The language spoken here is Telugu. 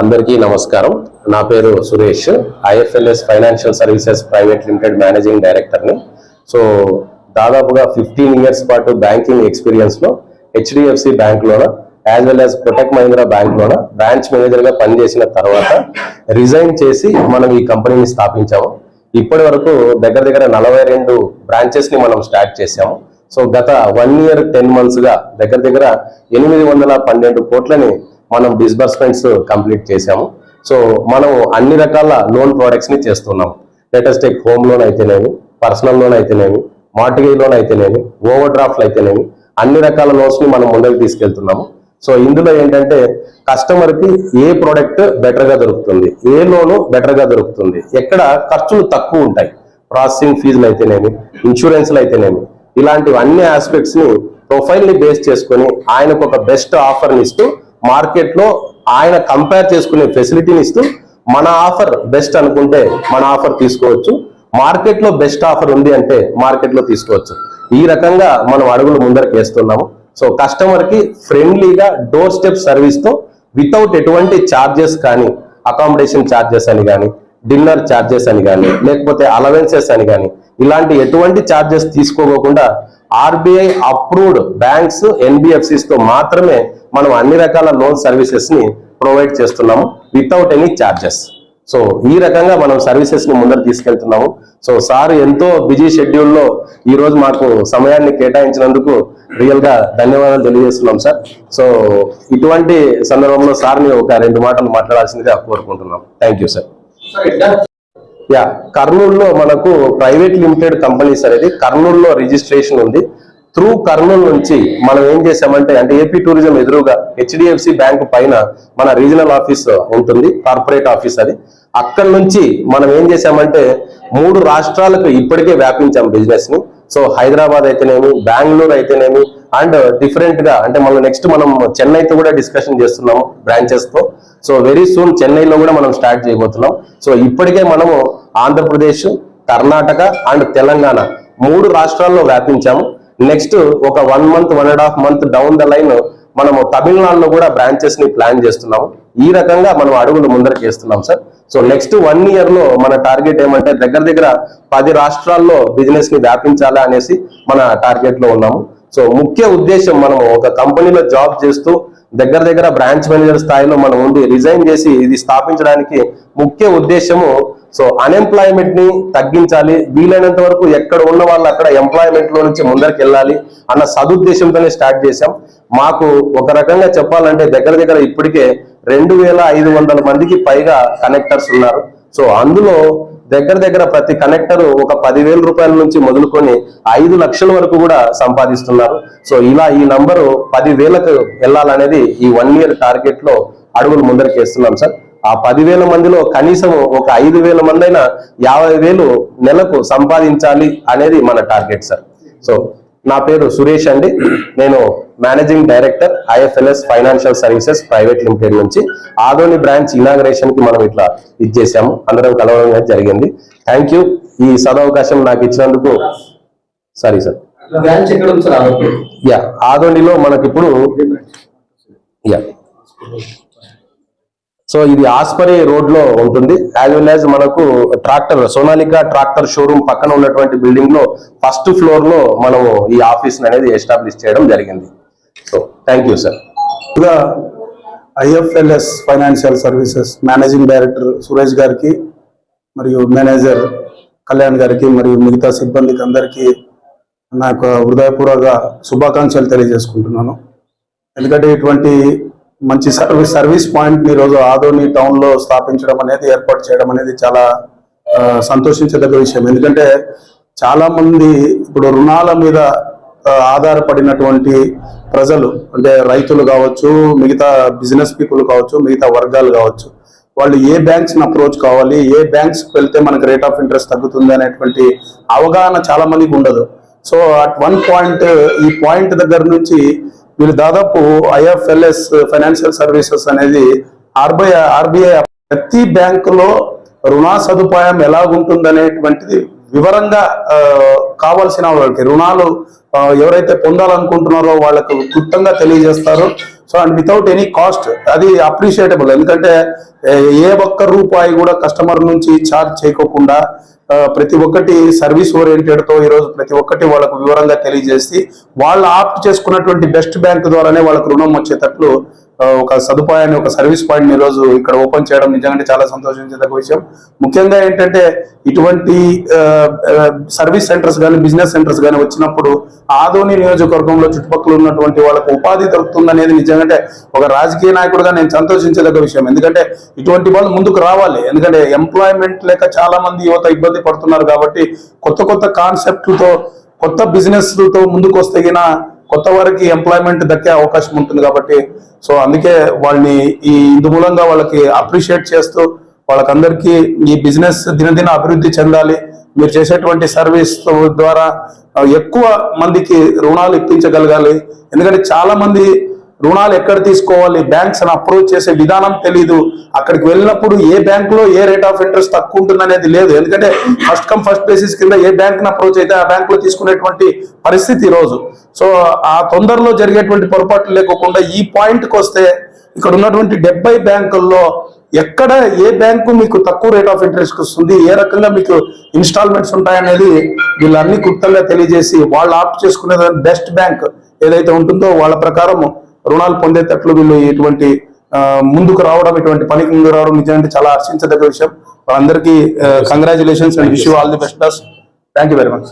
అందరికీ నమస్కారం. నా పేరు Suresh. IFLS financial services private limited managing డైరెక్టర్ని. సో దాదాపుగా ఫిఫ్టీన్ ఇయర్స్ పాటు బ్యాంకింగ్ ఎక్స్పీరియన్స్లో హెచ్డిఎఫ్సి బ్యాంక్లోన యాజ్ వెల్ యాజ్ ప్రొటెక్ మహీంద్రా బ్యాంక్లోన బ్రాంచ్ మేనేజర్గా పనిచేసిన తర్వాత రిజైన్ చేసి మనం ఈ కంపెనీని స్థాపించాము. ఇప్పటి వరకు దగ్గర దగ్గర నలభై రెండు బ్రాంచెస్ని మనం స్టార్ట్ చేసాము సో గత వన్ ఇయర్ టెన్ మంత్స్గా దగ్గర దగ్గర ఎనిమిది వందల పన్నెండు కోట్లని మనం డిస్బర్స్మెంట్స్ కంప్లీట్ చేసాము సో మనం అన్ని రకాల లోన్ ప్రొడక్ట్స్ని చేస్తున్నాం లేటెస్ట్ టెక్ హోమ్ లోన్ అయితేనేమి పర్సనల్ లోన్ అయితేనేమి మార్టిగేజ్ లోన్ అయితేనేమి ఓవర్ డ్రాఫ్ట్ అయితేనేమి అన్ని రకాల లోన్స్ని మనం ముందుకు తీసుకెళ్తున్నాము. సో ఇందులో ఏంటంటే కస్టమర్కి ఏ ప్రోడక్ట్ బెటర్గా దొరుకుతుంది ఏ లోను బెటర్గా దొరుకుతుంది ఎక్కడ ఖర్చులు తక్కువ ఉంటాయి. ప్రాసెసింగ్ ఫీజులు అయితేనేమి ఇన్సూరెన్స్లు అయితేనేమి ఇలాంటివి అన్ని ఆస్పెక్ట్స్ని ప్రొఫైల్ని బేస్ చేసుకొని ఆయనకు ఒక బెస్ట్ ఆఫర్ని ఇస్తూ మార్కెట్లో ఆయన కంపేర్ చేసుకునే ఫెసిలిటీని ఇస్తూ మన ఆఫర్ బెస్ట్ అనుకుంటే మన ఆఫర్ తీసుకోవచ్చు. మార్కెట్లో బెస్ట్ ఆఫర్ ఉంది అంటే మార్కెట్లో తీసుకోవచ్చు. ఈ రకంగా మనం అడుగులు ముందరకు వేస్తున్నాము. సో కస్టమర్కి ఫ్రెండ్లీగా డోర్ స్టెప్ సర్వీస్తో వితౌట్ ఎటువంటి ఛార్జెస్ కానీ అకామిడేషన్ చార్జెస్ అని కానీ డిన్నర్ చార్జెస్ అని కానీ లేకపోతే అలవెన్సెస్ అని కానీ ఇలాంటి ఎటువంటి చార్జెస్ తీసుకోకుండా ఆర్బీఐ అప్రూవ్డ్ బ్యాంక్స్ ఎన్బిఎఫ్సిస్తో మాత్రమే మనం అన్ని రకాల లోన్ సర్వీసెస్ని ప్రొవైడ్ చేస్తున్నాము వితౌట్ ఎనీ చార్జెస్. సో ఈ రకంగా మనం సర్వీసెస్ని ముందర తీసుకెళ్తున్నాము. సో సార్ ఎంతో బిజీ షెడ్యూల్లో ఈ రోజు మాకు సమయాన్ని కేటాయించినందుకు రియల్గా ధన్యవాదాలు తెలియజేస్తున్నాం సార్. సో ఇటువంటి సందర్భంలో సార్ని ఒక రెండు మాటలు మాట్లాడాల్సిందిగా కోరుకుంటున్నాం. థ్యాంక్ యూ సార్ యా కర్నూలులో మనకు ప్రైవేట్ లిమిటెడ్ కంపెనీస్ అనేది కర్నూలులో రిజిస్ట్రేషన్ ఉంది. త్రూ కర్నూలు నుంచి మనం ఏం చేసామంటే అంటే ఏపీ టూరిజం ఎదురుగా హెచ్డిఎఫ్సి బ్యాంక్ పైన మన రీజనల్ ఆఫీస్ ఉంటుంది కార్పొరేట్ ఆఫీస్ అది. అక్కడ నుంచి మనం ఏం చేసామంటే మూడు రాష్ట్రాలకు ఇప్పటికే వ్యాపించాం బిజినెస్ని. సో హైదరాబాద్ అయితేనేమి బెంగళూరు అయితేనేమి అండ్ డిఫరెంట్గా అంటే మనం నెక్స్ట్ మనం చెన్నైతో కూడా డిస్కషన్ చేస్తున్నాము బ్రాంచెస్తో. సో వెరీ సూన్ చెన్నైలో కూడా మనం స్టార్ట్ చేయబోతున్నాం. సో ఇప్పటికే మనము ఆంధ్రప్రదేశ్ కర్ణాటక అండ్ తెలంగాణ మూడు రాష్ట్రాల్లో వ్యాపించాము. నెక్స్ట్ ఒక one month one and half month down the line మనము తమిళనాడులో కూడా బ్రాంచెస్ని ప్లాన్ చేస్తున్నాము ఈ రకంగా మనం అడుగులు ముందర చేస్తున్నాం సార్ సో నెక్స్ట్ వన్ ఇయర్లో మన టార్గెట్ ఏమంటే దగ్గర దగ్గర పది రాష్ట్రాల్లో బిజినెస్ని వ్యాపించాలా అనేసి మన టార్గెట్లో ఉన్నాము. సో ముఖ్య ఉద్దేశం మనం ఒక కంపెనీలో జాబ్ చేస్తూ దగ్గర దగ్గర బ్రాంచ్ మేనేజర్ స్థాయిలో మనం ఉండి రిజైన్ చేసి ఇది స్థాపించడానికి ముఖ్య ఉద్దేశము సో అన్ఎంప్లాయ్మెంట్ని తగ్గించాలి. వీలైనంత వరకు ఎక్కడ ఉన్న వాళ్ళు అక్కడ ఎంప్లాయ్మెంట్లో నుంచి ముందరికి వెళ్ళాలి అన్న సదుద్దేశంతోనే స్టార్ట్ చేశాం. మాకు ఒక రకంగా చెప్పాలంటే దగ్గర దగ్గర ఇప్పటికే రెండు వేల ఐదు వందల మందికి పైగా కనెక్టర్స్ ఉన్నారు. సో అందులో దగ్గర దగ్గర ప్రతి కనెక్టర్ ఒక పదివేల రూపాయల నుంచి మొదలుకొని ఐదు లక్షల వరకు కూడా సంపాదిస్తున్నారు. సో ఇలా ఈ నంబరు పదివేలకు వెళ్ళాలనేది ఈ వన్ ఇయర్ టార్గెట్లో అడుగులు ముందరికి వేస్తున్నాం సార్. ఆ పదివేల మందిలో కనీసం ఒక ఐదు వేల మంది అయినా యాభై వేలు నెలకు సంపాదించాలి అనేది మన టార్గెట్ సార్. సో నా పేరు సురేష్ అండి. నేను managing director IFLS financial services private limited నుంచి ఆదోని బ్రాంచ్ ఇనాగరేషన్కి మనం ఇట్లా ఇచ్చేసాము అందరం కలవడం అనేది జరిగింది. Thank you. ఈ సదవకాశం నాకు ఇచ్చినందుకు సారీ సార్. యా ఆదోనిలో మనకి ఇప్పుడు యా. సో ఇది ఆస్పరి రోడ్లో ఉంటుంది. యాజ్ వెల్ యాజ్ మనకు ట్రాక్టర్ సోనాలికా ట్రాక్టర్ షోరూమ్ పక్కన ఉన్నటువంటి బిల్డింగ్లో ఫస్ట్ ఫ్లోర్లో మనము ఈ ఆఫీస్ అనేది ఎస్టాబ్లిష్ చేయడం జరిగింది. సో థ్యాంక్ యూ సార్ ముందుగా IFLS financial services managing director Suresh గారికి మరియు మేనేజర్ కళ్యాణ్ గారికి మరియు మిగతా సిబ్బందికి అందరికీ నా యొక్క హృదయపూర్వక శుభాకాంక్షలు తెలియజేసుకుంటున్నాను. ఎందుకంటే ఇటువంటి మంచి సర్వీస్ సర్వీస్ పాయింట్ ఈరోజు ఆదోని టౌన్లో స్థాపించడం అనేది ఏర్పాటు చేయడం అనేది చాలా సంతోషించదగ్గ విషయం. ఎందుకంటే చాలా మంది ఇప్పుడు రుణాల మీద ఆధారపడినటువంటి ప్రజలు అంటే రైతులు కావచ్చు మిగతా బిజినెస్ పీపుల్ కావచ్చు మిగతా వర్గాలు కావచ్చు వాళ్ళు ఏ బ్యాంక్స్ అప్రోచ్ కావాలి ఏ బ్యాంక్స్ వెళ్తే మనకు రేట్ ఆఫ్ ఇంట్రెస్ట్ తగ్గుతుంది అనేటువంటి అవగాహన చాలా మందికి ఉండదు. సో అట్ వన్ పాయింట్ ఈ పాయింట్ దగ్గర నుంచి వీళ్ళు దాదాపు ఐఎఫ్ఎల్ఎస్ ఫైనాన్షియల్ సర్వీసెస్ అనేది ఆర్బీఐ ఆర్బీఐ ప్రతి బ్యాంకులో రుణ సదుపాయం ఎలాగుంటుందనేటువంటిది వివరంగా కావాల్సిన వాళ్ళకి రుణాలు ఎవరైతే పొందాలనుకుంటున్నారో వాళ్ళకు క్లుప్తంగా తెలియజేస్తారు. So and without any cost అది అప్రిషియేటబుల్ ఎందుకంటే ఏ- ఒక్క రూపాయి కూడా కస్టమర్ నుంచి ఛార్జ్ చేయకోకుండా ప్రతి ఒక్కటి సర్వీస్ ఓరియంటెడ్తో ఈరోజు ప్రతి ఒక్కటి వాళ్ళకు వివరంగా తెలియజేసి వాళ్ళు ఆప్ట్ చేసుకున్నటువంటి బెస్ట్ బ్యాంక్ ద్వారానే వాళ్ళకు రుణం వచ్చేటట్లు ఒక సదుపాయాన్ని ఒక సర్వీస్ పాయింట్ ఈ రోజు ఇక్కడ ఓపెన్ చేయడం నిజంగా చాలా సంతోషించదగ్గ విషయం. ముఖ్యంగా ఏంటంటే ఇటువంటి సర్వీస్ సెంటర్స్ కానీ బిజినెస్ సెంటర్స్ కానీ వచ్చినప్పుడు ఆదోని నియోజకవర్గంలో చుట్టుపక్కల ఉన్నటువంటి వాళ్ళకు ఉపాధి దొరుకుతుంది అనేది నిజంగా ఒక రాజకీయ నాయకుడుగా నేను సంతోషించదగ్గ విషయం. ఎందుకంటే ఇటువంటి వాళ్ళు ముందుకు రావాలి. ఎందుకంటే ఎంప్లాయ్మెంట్ లేక చాలా మంది యువత ఇబ్బంది పడుతున్నారు కాబట్టి కొత్త కొత్త కాన్సెప్ట్లతో కొత్త బిజినెస్లతో ముందుకు వస్తే గిన కొత్త వారికి ఎంప్లాయ్మెంట్ దక్కే అవకాశం ఉంటుంది కాబట్టి సో అందుకే వాళ్ళని ఈ ఇందు మూలంగా వాళ్ళకి అప్రిషియేట్ చేస్తూ వాళ్ళకందరికీ ఈ బిజినెస్ దినదిన అభివృద్ధి చెందాలి. మీరు చేసేటువంటి సర్వీస్ ద్వారా ఎక్కువ మందికి రుణాలు ఇప్పించగలగాలి ఎందుకంటే చాలా మంది రుణాలు ఎక్కడ తీసుకోవాలి? బ్యాంక్స్ అని అప్రోచ్ చేసే విధానం తెలీదు. అక్కడికి వెళ్ళినప్పుడు ఏ బ్యాంక్లో ఏ రేట్ ఆఫ్ ఇంట్రెస్ట్ తక్కువ ఉంటుంది అనేది లేదు. ఎందుకంటే ఫస్ట్ కమ్ ఫస్ట్ బేసిస్ కింద ఏ బ్యాంక్ అప్రోచ్ అయితే ఆ బ్యాంక్లో తీసుకునేటువంటి పరిస్థితి ఈరోజు రోజు. సో ఆ తొందరలో జరిగేటువంటి పొరపాట్లు లేకోకుండా ఈ పాయింట్కి వస్తే ఇక్కడ ఉన్నటువంటి డెబ్బై బ్యాంకుల్లో ఎక్కడ ఏ బ్యాంకు మీకు తక్కువ రేట్ ఆఫ్ ఇంట్రెస్ట్ వస్తుంది ఏ రకంగా మీకు ఇన్స్టాల్మెంట్స్ ఉంటాయనేది వీళ్ళన్ని క్లుప్తంగా తెలియజేసి వాళ్ళు ఆప్ట్ చేసుకునే బెస్ట్ బ్యాంక్ ఏదైతే ఉంటుందో వాళ్ళ ప్రకారం రుణాలు పొందేటట్లు వీళ్ళు ఇటువంటి ముందుకు రావడం ఇటువంటి పనికి ముందుకు రావడం నిజంగా చాలా హర్షించదగ్గ విషయం. వాళ్ళందరికీ congratulations and wish all the best thank you very much